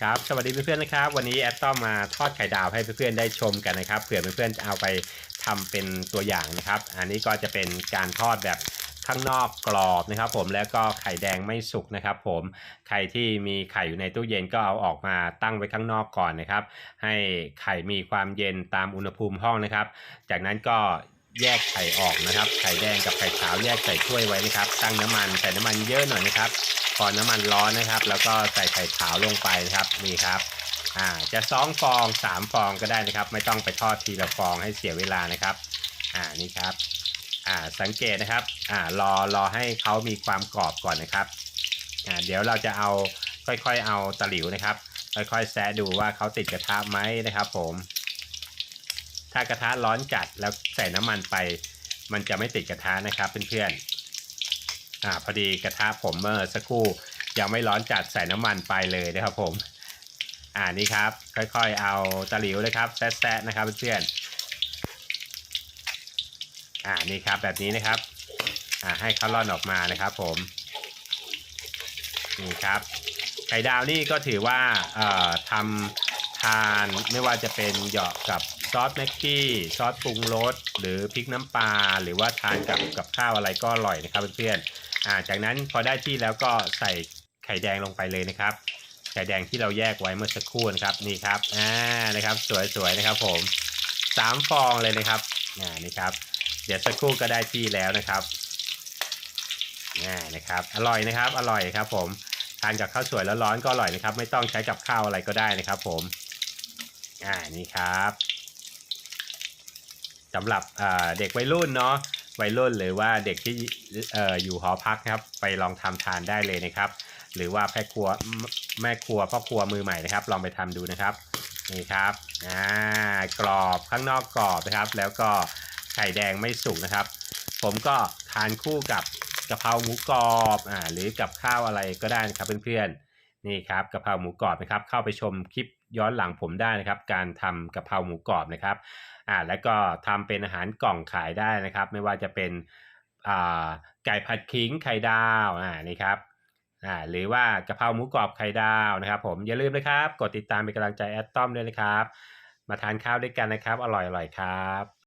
ครับ สวัสดีเพื่อนๆนะครับ วันนี้แอดต้อมมาทอดไข่ดาวให้เพื่อนๆได้ชมกันนะครับ เผื่อเพื่อนๆจะเอาไปทำเป็นตัวอย่างนะครับ อันนี้ก็จะเป็นการทอดแบบข้างนอกกรอบนะครับผมแล้วก็ไข่แดงไม่สุกนะครับผมใครที่มีไข่อยู่ในตู้เย็นก็เอาออกมาตั้งไว้ข้างนอกก่อนนะครับ ให้ไข่มีความเย็นตามอุณหภูมิห้องนะครับ จากนั้นก็แยกไข่ออกนะครับ ไข่แดงกับไข่ขาวแยกใส่ถ้วยไว้นะครับ ตั้งน้ำมันใส่น้ำมันเยอะหน่อยนะครับ พอน้ำมันร้อนนะครับ แล้วก็ใส่ไข่ขาวลงไปนะครับนี่ครับอ่าจะสองฟองสามฟองก็ได้นะครับ ไม่ต้องไปทอดทีละฟองให้เสียเวลานะครับอ่านี่ครับอ่าสังเกตนะครับอ่ารอรอให้เขามีความกรอบก่อนนะครับอ่าเดี๋ยวเราจะเอาค่อยๆ เอาตะหลิวนะครับ ค่อยๆ แซะดูว่าเขาติดกระทะไหมนะครับ ผม ถ้ากระทะร้อนจัดแล้วใส่น้ำมันไป มันจะไม่ติดกระทะนะครับเพื่อนๆ อ่าพอดีกระทะผมเมื่อสักครู่ยังไม่ร้อนจัดใส่น้ำมันไปเลยนะครับผม อ่านี่ครับ ค่อยๆ เอาตะหลิวเลยครับแซะๆนะครับเพื่อนๆอ่านี่ครับแบบนี้นะครับ อ่าให้เขาร่อนออกมานะครับ ผมนี่ครับไข่ดาวนี่ก็ถือว่าเอ่อทำทานไม่ว่าจะเป็นเหยาะกับซอสแม็กกี้ซอสปรุงรสหรือพริกน้ำปลาหรือว่าทานกับกับข้าวอะไรก็อร่อยนะครับเพื่อนๆ อ่าจากนั้นพอได้ที่แล้วก็ใส่ไข่แดงลงไปเลยนะครับ ไข่แดงที่เราแยกไว้เมื่อสักครู่นะครับนี่ครับอ่านะครับสวยๆนะครับ ผมสามฟองเลยนะครับอ่านี่ครับ เดี๋ยวสักครู่ก็ได้ที่แล้วนะครับอ่านะครับ อร่อยนะครับ อร่อยครับ ผมทานกับข้าวสวยแล้วร้อนก็อร่อยนะครับ ไม่ต้องใช้กับข้าวอะไรก็ได้นะครับ ผมอ่านี่ครับสำหรับเด็กวัยรุ่นเนาะ วัยรุ่นหรือว่าเด็กที่เอ่ออยู่หอพักนะครับ ไปลองทำทานได้เลยนะครับ หรือว่าแม่ครัวแม่ครัวพ่อครัวมือใหม่นะครับ ลองไปทำดูนะครับนี่ครับอ่ากรอบข้างนอกกรอบนะครับ แล้วก็ไข่แดงไม่สุกนะครับ ผมก็ทานคู่กับกะเพราหมูกรอบอ่าหรือกับข้าวอะไรก็ได้นะครับเพื่อนๆนี่ครับกะเพราหมูกรอบนะครับ เข้าไปชมคลิป ย้อนหลังผมได้นะครับ การทำกะเพราหมูกรอบนะครับอ่าแล้วก็ทำเป็นอาหารกล่องขายได้นะครับ ไม่ว่าจะเป็นอ่าไก่ผัดขิงไข่ดาวอ่านี่ครับอ่าหรือว่ากะเพราหมูกรอบไข่ดาวนะครับ ผมอย่าลืมนะครับ กดติดตามเป็นกำลังใจแอดต้อมด้วยนะครับ มาทานข้าวด้วยกันนะครับ อร่อยๆครับ